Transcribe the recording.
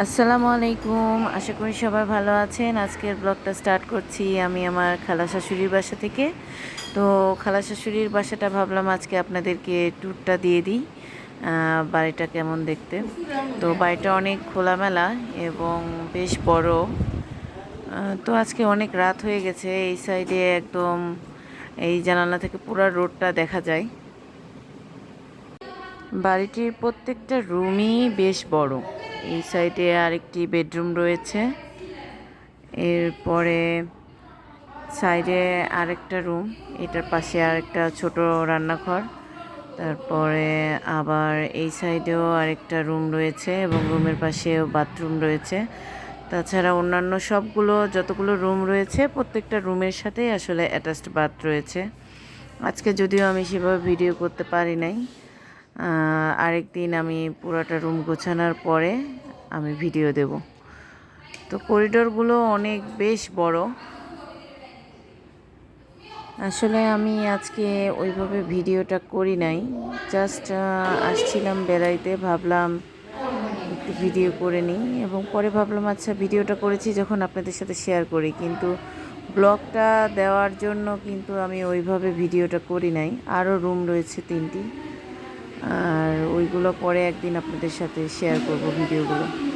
আসসালামু আলাইকুম। আশা করি সবাই ভালো আছেন। আজকের ব্লগটা স্টার্ট করছি আমি আমার খালা শাশুড়ির বাসা থেকে। তো খালা শাশুড়ির বাসাটা ভাবলাম আজকে আপনাদেরকে ট্যুরটা দিয়ে দিই বাড়িটা কেমন দেখতে। তো বাড়িটা অনেক খোলামেলা এবং বেশ বড়। তো আজকে অনেক রাত হয়ে গেছে। এই সাইডে একদম এই জানালা থেকে পুরো রোডটা দেখা যায়। বাড়িটির প্রত্যেকটা রুমই বেশ বড়। এই সাইডে আরেকটি বেডরুম রয়েছে। এরপরে সাইডে আরেকটা রুম, এটার পাশে আরেকটা ছোট রান্নাঘর। তারপরে আবার এই সাইডেও আরেকটা রুম রয়েছে এবং রুমের পাশেও বাথরুম রয়েছে। তাছাড়া অন্যান্য সবগুলো যতগুলো রুম রয়েছে, প্রত্যেকটা রুমের সাথেই আসলে অ্যাটাচড বাথ রয়েছে। আজকে যদিও আমি সেভাবে ভিডিও করতে পারি নাই আরেকদিন আমি পুরোটা রুম গোছানোর পরে আমি ভিডিও দেব। তো করিডোরগুলো অনেক বেশ বড়। আসলে আমি আজকে ওইভাবে ভিডিওটা করি নাই। জাস্ট আসছিলাম বেড়াইতে, ভাবলাম একটু ভিডিও করে নিই এবং পরে ভাবলাম আচ্ছা ভিডিওটা করেছি যখন আপনাদের সাথে শেয়ার করি। কিন্তু ব্লগটা দেওয়ার জন্য কিন্তু আমি ওইভাবে ভিডিওটা করি নাই। আরও রুম রয়েছে তিনটি। আর ওইগুলো পরে একদিন আপনাদের সাথে শেয়ার করব ভিডিওগুলো।